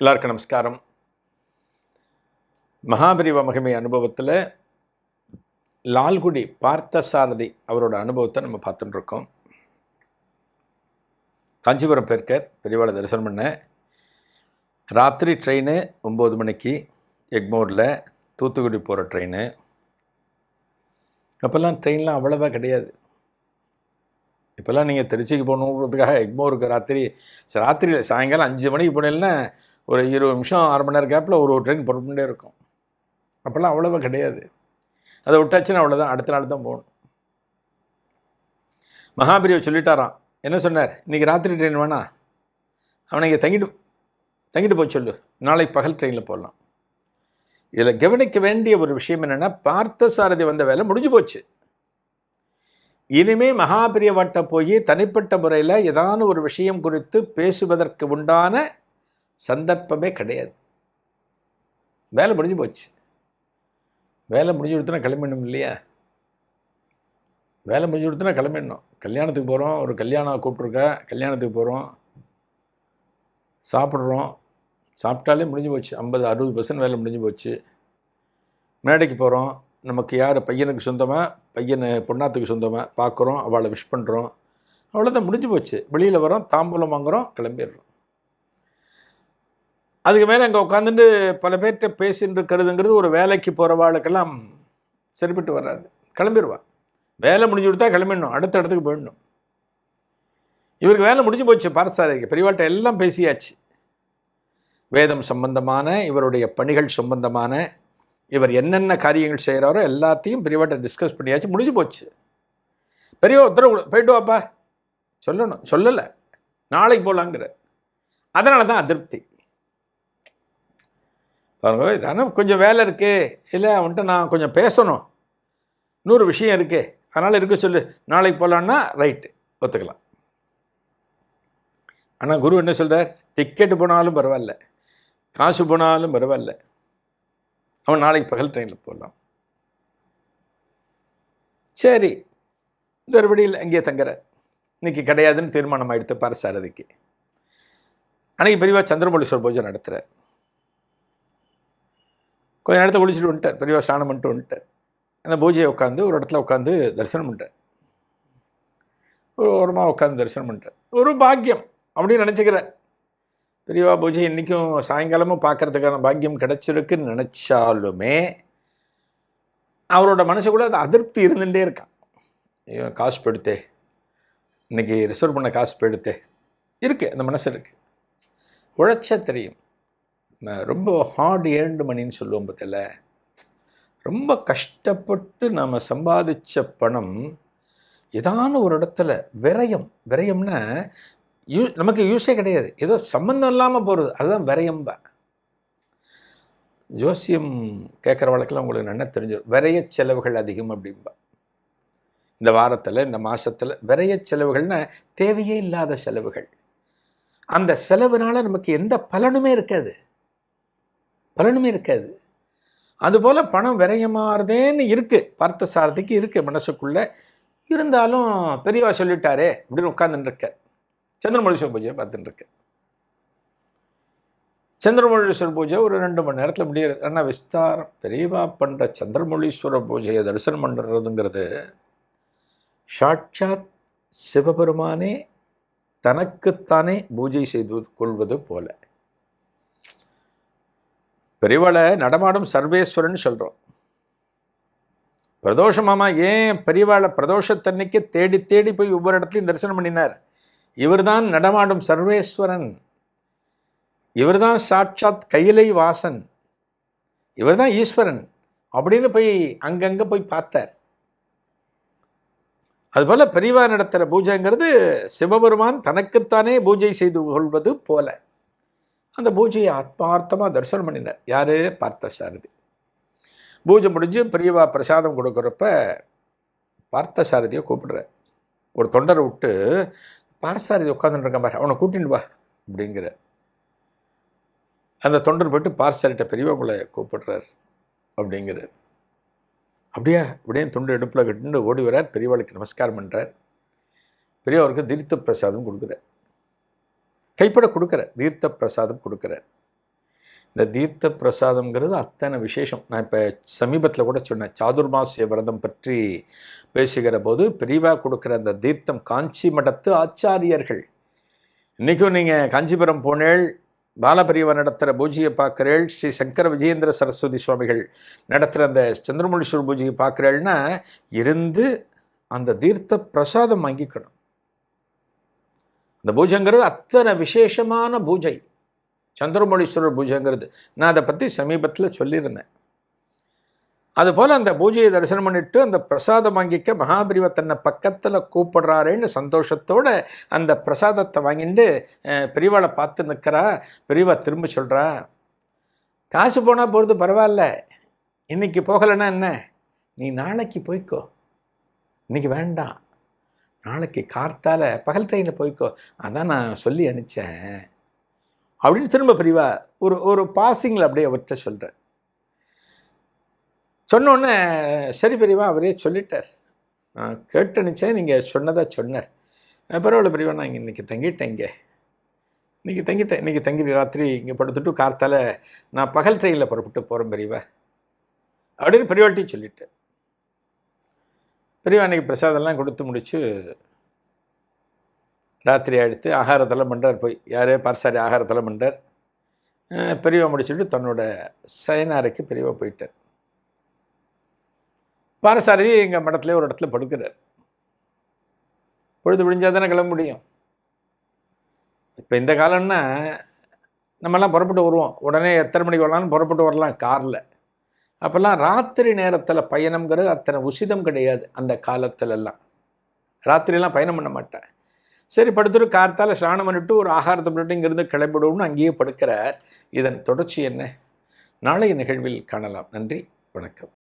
எல்லாருக்கும் நமஸ்காரம். மகாபரிவ மகிமை அனுபவத்தில் லால்குடி பார்த்தசாரதி அவரோட அனுபவத்தை நம்ம பார்த்துட்டுருக்கோம். காஞ்சிபுரம் பேர்கர் பெரியவாளை தரிசனம் பண்ண. ராத்திரி ட்ரெயின் ஒம்பது மணிக்கு எக்மோரில் தூத்துக்குடி போகிற ட்ரெயின். அப்போல்லாம் ட்ரெயின்லாம் அவ்வளோவா கிடையாது. இப்போல்லாம் நீங்கள் திருச்சிக்கு போகணுங்கிறதுக்காக எக்மோருக்கு ராத்திரி ராத்திரியில் சாயங்காலம் அஞ்சு மணிக்கு போனீங்கன்னா ஒரு இருபது நிமிஷம் அரை மணி நேரம் கேப்பில் ஒரு ஒரு ட்ரெயின் புறப்பட்டுட்டே இருக்கும். அப்போல்லாம் அவ்வளோவா கிடையாது. அதை விட்டாச்சுன்னா அவ்வளோதான் அடுத்த நாள் தான் போகணும். மகாபிரிவை சொல்லிட்டாராம். என்ன சொன்னார்? இன்றைக்கி ராத்திரி ட்ரெயின் வேணா? அவனை இங்கே தங்கிட்டு தங்கிட்டு போய் சொல்லு. நாளைக்கு பகல் ட்ரெயினில் போடலாம் இதில் கவனிக்க வேண்டிய ஒரு விஷயம் என்னென்னா பார்த்தசாரதி வந்த வேலை முடிஞ்சு போச்சு. இனிமே மகாபிரியவட்ட போய் தனிப்பட்ட முறையில் ஏதான ஒரு விஷயம் குறித்து பேசுவதற்கு உண்டான சந்தர்ப்பமே கிடையாது. வேலை முடிஞ்சு போச்சு. வேலை முடிஞ்சு கொடுத்தனா கிளம்பிடணும் இல்லையா? வேலை முடிஞ்சு கொடுத்தனா கிளம்பிடணும். கல்யாணத்துக்கு போகிறோம் ஒரு கல்யாணம் கூப்பிட்ருக்க கல்யாணத்துக்கு போகிறோம் சாப்பிட்றோம். சாப்பிட்டாலே முடிஞ்சு போச்சு. ஐம்பது அறுபது பர்சன்ட் வேலை முடிஞ்சு போச்சு. மேடைக்கு போகிறோம் நமக்கு யார் பையனுக்கு சொந்தமாக பையனை பொண்ணாத்துக்கு சொந்தமாக பார்க்குறோம் அவளை விஷ் பண்ணுறோம் அவ்வளோதான் முடிஞ்சு போச்சு. வெளியில் வரோம் தாம்பூலம் வாங்குகிறோம் கிளம்பிடுறோம். அதுக்கு மேலே அங்கே உட்காந்துட்டு பல பேர்கிட்ட பேசின்னு இருக்கிறதுங்கிறது ஒரு வேலைக்கு போகிறவாளுக்கெல்லாம் சரிப்பட்டு வராது. கிளம்பிடுவா வேலை முடிஞ்சு கொடுத்தா கிளம்பிடணும். அடுத்த இடத்துக்கு போயிடணும். இவருக்கு வேலை முடிஞ்சு போச்சு. பாரசாரிக்கு பெரியவாட்ட எல்லாம் பேசியாச்சு. வேதம் சம்பந்தமான இவருடைய பணிகள் சம்பந்தமான இவர் என்னென்ன காரியங்கள் செய்கிறாரோ எல்லாத்தையும் பெரியவாட்ட டிஸ்கஸ் பண்ணியாச்சு. முடிஞ்சு போச்சு. பெரியவா உத்தரவு போயிட்டு வாப்பா. சொல்லணும். சொல்லலை. நாளைக்கு போகலாங்கிற அதனால தான் அதிருப்தி. பாருங்க இதான கொஞ்சம் வேலை இருக்குது இல்லை அவன்கிட்ட நான் கொஞ்சம் பேசணும். நூறு விஷயம் இருக்கே. அதனால் இருக்க சொல்லு. நாளைக்கு போகலான்னா ரைட்டு. ஒத்துக்கலாம். ஆனால் குரு என்ன சொல்கிறார் டிக்கெட்டு போனாலும் பரவாயில்ல. காசு போனாலும் பரவாயில்ல. அவன் நாளைக்கு பகல் ட்ரெயினில் போகலாம் சரி. மறுபடியில் அங்கேயே தங்குற இன்னைக்கு கிடையாதுன்னு தீர்மானம் ஆயிடுத்து பாரசாரதிக்கு. அன்னைக்கு பெரியவா சந்திரமௌலீஸ்வரர் பூஜை நடத்துகிறேன் கொஞ்ச நேரத்தை குளிச்சுட்டு வந்துட்டார். பெரியவா ஸ்நானம் பண்ணிட்டு வந்துட்டார். அந்த பூஜையை உட்காந்து ஒரு இடத்துல உட்காந்து தரிசனம் பண்ணிட்டேன் ஒரு ஓரமாக உட்காந்து தரிசனம் பண்ணிட்டேன் ஒரு பாக்கியம் அப்படின்னு நினச்சிக்கிறேன். பெரியவா பூஜை இன்றைக்கும் சாயங்காலமும் பார்க்கறதுக்கான பாக்கியம் கிடைச்சிருக்குன்னு நினச்சாலுமே அவரோட மனசுக்குள்ள அது அதிருப்தி இருந்துகிட்டே இருக்கான். ஐயோ காசு போயிடுத்தே. இன்னைக்கு ரிசர்வ் பண்ண காசு போயிடுத்தே. இருக்குது அந்த மனசு இருக்குது உழைச்சா தெரியும். ரொம்ப ஹார்ட் ஏர்ன்டு மணின்னு சொல்லுவோம் பத்தில ரொம்ப கஷ்டப்பட்டு நாம் சம்பாதிச்ச பணம் ஏதான ஒரு இடத்துல விரயம். விரயம்னா யூ நமக்கு யூஸே கிடையாது. ஏதோ சம்மந்தம் இல்லாமல் போகிறது அதுதான் விரயம்ப ஜோசியம் கேட்குற வழக்கெல்லாம் உங்களுக்கு நல்லா தெரிஞ்சிடும் விரைய செலவுகள் அதிகம் அப்படிம்பா. இந்த வாரத்தில் இந்த மாதத்தில் விரைய செலவுகள்னால் தேவையே இல்லாத செலவுகள். அந்த செலவுனால நமக்கு எந்த பலனுமே இருக்காது. பலனுமே இருக்காது. அதுபோல் பணம் விரயமாறுதேன்னு இருக்குது பார்த்த சாரதிக்கு இருக்குது மனசுக்குள்ளே. இருந்தாலும் பெரியவா சொல்லிட்டாரே அப்படின்னு உட்காந்துட்டு இருக்க பூஜையை பார்த்துட்டுருக்க இருக்கேன் பூஜை ஒரு ரெண்டு மணி நேரத்தில் முடியாது ஆனால் விஸ்தாரம் பெரியவா பண்ணுற சந்திரமௌலீஸ்வர பூஜையை தரிசனம் பண்ணுறதுங்கிறது சாட்சாத் சிவபெருமானே தனக்குத்தானே பூஜை செய்து கொள்வது போல. பெரியவாளை நடமாடும் சர்வேஸ்வரன் சொல்கிறோம் பிரதோஷமாமா ஏன் பெரியவாளை பிரதோஷத்தன்னைக்கு தேடி தேடி போய் ஒவ்வொரு இடத்துலையும் தரிசனம் பண்ணினார்? இவர்தான் நடமாடும் சர்வேஸ்வரன். இவர்தான் சாட்சாத் கையிலை வாசன். இவர்தான் ஈஸ்வரன் அப்படின்னு போய் அங்கங்கே போய் பார்த்தார். அதுபோல் பெரியவா நடத்துகிற பூஜைங்கிறது சிவபெருமான் தனக்குத்தானே பூஜை செய்து கொள்வது போல. அந்த பூஜையை ஆத்மார்த்தமாக தரிசனம் பண்ணினார். யார்? பார்த்த சாரதி பூஜை முடிஞ்சு பெரியவா பிரசாதம் கொடுக்குறப்ப பார்த்த சாரதியை கூப்பிடுற ஒரு தொண்டரை விட்டு பார்த்தசாரதி உட்காந்துட்டு பாரு அவனை கூட்டின்னு வா அப்படிங்கிற அந்த தொண்டர் போயிட்டு பார்த்தசாரிட்ட பெரியவா உங்களை கூப்பிடுறார் அப்படிங்கிறார். அப்படியா? அப்படியே துண்டு எடுப்பில் கட்டுன்னு ஓடி வரார் பெரியவாளுக்கு நமஸ்காரம் பண்ணுறார் பெரியவருக்கு தீர்த்த பிரசாதம் கொடுக்குறார். கைப்பட கொடுக்குற தீர்த்த பிரசாதம் கொடுக்குறார் இந்த தீர்த்த பிரசாதம்ங்கிறது அத்தனை விசேஷம். நான் இப்போ சமீபத்தில் கூட சொன்னேன் சாதுர்மாசிய விரதம் பற்றி பேசுகிற போது பிரிவாக கொடுக்குற அந்த தீர்த்தம் காஞ்சி மடத்து ஆச்சாரியர்கள். இன்றைக்கும் நீங்கள் காஞ்சிபுரம் போனேள் பாலபெரியவா நடத்துகிற பூஜையை பார்க்குறேள் ஸ்ரீ சங்கர விஜயேந்திர சரஸ்வதி சுவாமிகள் நடத்துகிற அந்த சந்திரமௌலீஸ்வரர் பூஜையை பார்க்குறேள்னா இருந்து அந்த தீர்த்த பிரசாதம் வாங்கிக்கணும். அந்த பூஜைங்கிறது அத்தனை விசேஷமான பூஜை. சந்திரமொழீஸ்வரர் பூஜைங்கிறது. நான் அதை பற்றி சமீபத்தில் சொல்லியிருந்தேன். அதுபோல் அந்த பூஜையை தரிசனம் பண்ணிட்டு அந்த பிரசாதம் வாங்கிக்க மகாபிரிவ தன்னை பக்கத்தில் கூப்பிடுறாருன்னு சந்தோஷத்தோடு அந்த பிரசாதத்தை வாங்கிட்டு அஹ், பெரியவாளை பார்த்து நிற்கிறா பெரியவா திரும்ப சொல்கிறா காசு போனால் போகிறது பரவாயில்ல. இன்றைக்கி போகலைன்னா என்ன? நீ நாளைக்கு போய்க்கோ. இன்றைக்கி வேண்டாம். நாளைக்கு கார்த்தால் பகல் ட்ரெயினில் போய்க்கோ. அதான் நான் சொல்லி அனுப்பிச்சேன். அப்படின்னு திரும்ப பிரிவா ஒரு ஒரு பாசிங்கில் அப்படியே அவர்கிட்ட சொல்கிறேன் சொன்னோன்னே சரி பிரிவா அவரே சொல்லிட்டார். நான் கேட்டு அனுப்பிச்சேன் நீங்கள் சொன்னதாக சொன்னார். பரவாயில்ல பிரிவா நான் இங்கே இன்றைக்கி தங்கிட்டேன் இங்கே. இன்றைக்கி தங்கிட்டேன் இன்றைக்கி தங்கி ராத்திரி இங்கே படுத்துட்டு கார்த்தால் நான் பகல் ட்ரெயினில் புறப்பட்டு போகிறேன் பெரியவா அப்படின்னு பெரியவாள்கிட்டையும் சொல்லிட்டேன். பெரியவா அன்றைக்கி பிரசாதம்லாம் கொடுத்து முடித்து ராத்திரி ஆகிடுத்து ஆகாரத்தெல்லாம் பண்ணுறார் போய். யாரே பார்சாரி ஆகாரத்தெல்லாம் பண்ணுறார் பெரியவா முடிச்சுட்டு தன்னோட சயனாரைக்கு பெரியவா போயிட்டார். பாரசாரி எங்கள் மடத்துலேயே ஒரு இடத்துல படுக்கிறார். பொழுது விடிஞ்சால் தானே கிளம்ப முடியும். இப்போ இந்த காலம்னா நம்மலாம் புறப்பட்டு வருவோம். உடனே எத்தனை மணிக்கு வரலாம்னு புறப்பட்டு வரலாம். காரில். அப்போல்லாம் ராத்திரி நேரத்தில் பயணம்ங்கிறது அத்தனை உசிதம் கிடையாது அந்த காலத்துலலாம் ராத்திரிலாம் பயணம் பண்ண மாட்டேன். சரி படுத்துட்டு கார்த்தால் ஸ்நானம் பண்ணிட்டு ஒரு ஆகாரத்தை பண்ணிட்டு இங்கேருந்து கிளம்பிடுவோம்னு அங்கேயே படுக்கிறார். இதன் தொடர்ச்சி என்ன? நாளைய நிகழ்வில் காணலாம். நன்றி வணக்கம்.